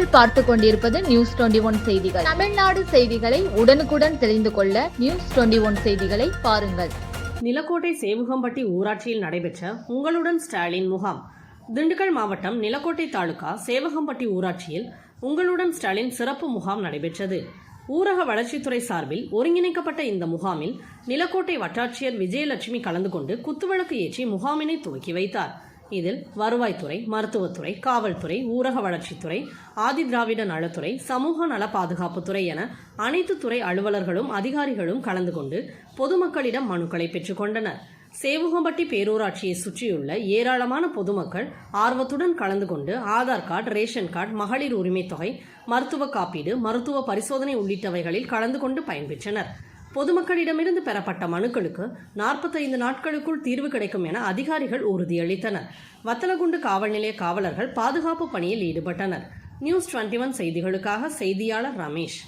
நீங்கள் பார்த்து கொண்டிருப்பது நியூஸ் டுவெண்டி ஒன் செய்திகள். தமிழ்நாடு செய்திகளை உடனுக்குடன் தெரிந்து கொள்ள நியூஸ் டுவெண்டி ஒன் செய்திகளை பாருங்கள். நிலக்கோட்டை சேவுகம்பட்டி ஊராட்சியில் நடைபெற்ற உங்களுடன் ஸ்டாலின் முகாம். திண்டுக்கல் மாவட்டம் நிலக்கோட்டை தாலுகா சேவகம்பட்டி ஊராட்சியில் உங்களுடன் ஸ்டாலின் சிறப்பு முகாம் நடைபெற்றது. ஊரக வளர்ச்சித்துறை சார்பில் ஒருங்கிணைக்கப்பட்ட இந்த முகாமில் நிலக்கோட்டை வட்டாட்சியர் விஜயலட்சுமி கலந்து கொண்டு குத்துவிளக்கு ஏற்றி முகாமினை துவக்கி வைத்தார். இதில் வருவாய்த்துறை மருத்துவத்துறை காவல்துறை ஊரக வளர்ச்சித்துறை ஆதி திராவிட நலத்துறை சமூக நல பாதுகாப்புத்துறை என அனைத்து துறை அலுவலர்களும் அதிகாரிகளும் கலந்து கொண்டு பொதுமக்களிடம் மனுக்களை பெற்றுக்கொண்டனர் சேவுகம்பட்டி பேரூராட்சியை சுற்றியுள்ள ஏராளமான பொதுமக்கள் ஆர்வத்துடன் கலந்து கொண்டு ஆதார் கார்டு ரேஷன் கார்டு மகளிர் உரிமைத் தொகை மருத்துவ காப்பீடு மருத்துவ பரிசோதனை உள்ளிட்டவைகளில் கலந்து கொண்டு பயன்பெற்றனர். பொதுமக்களிடமிருந்து பெறப்பட்ட மனுக்களுக்கு நாற்பத்தைந்து நாட்களுக்குள் தீர்வு கிடைக்கும் என அதிகாரிகள் உறுதியளித்தனர். வத்தலகுண்டு காவல் நிலைய காவலர்கள் பாதுகாப்பு பணியில் ஈடுபட்டனர். நியூஸ் டுவெண்ட்டி ஒன் செய்திகளுக்காக செய்தியாளர் ரமேஷ்.